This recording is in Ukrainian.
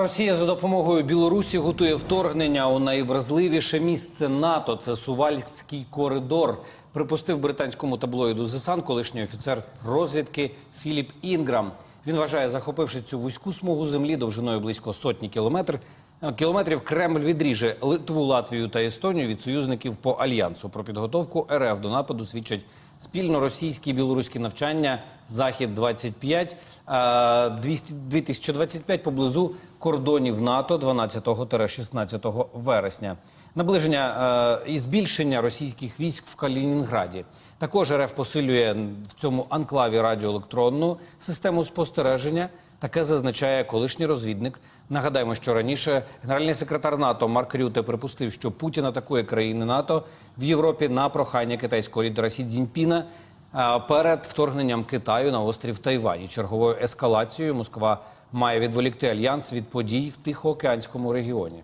Росія за допомогою Білорусі готує вторгнення у найвразливіше місце НАТО. Це Сувальський коридор. Припустив британському таблоїду The колишній офіцер розвідки Філіп Інграм. Він вважає, захопивши цю вузьку смугу землі довжиною близько сотні кілометр. е, Кілометрів Кремль відріже Литву, Латвію та Естонію від союзників по альянсу. Про підготовку РФ до нападу свідчать спільно російські і білоруські навчання Захід 25 е, 200 2025 поблизу кордонів НАТО 12-16 вересня. Наближення і збільшення російських військ в Калінінграді. Також РФ посилює в цьому анклаві радіоелектронну систему спостереження. Таке зазначає колишній розвідник. Нагадаємо, що раніше генеральний секретар НАТО Марк Рюте припустив, що Путін атакує країни НАТО в Європі на прохання китайського лідера Сі Цзіньпіна перед вторгненням Китаю на острів Тайвані. Черговою ескалацією Москва має відволікти альянс від подій в Тихоокеанському регіоні.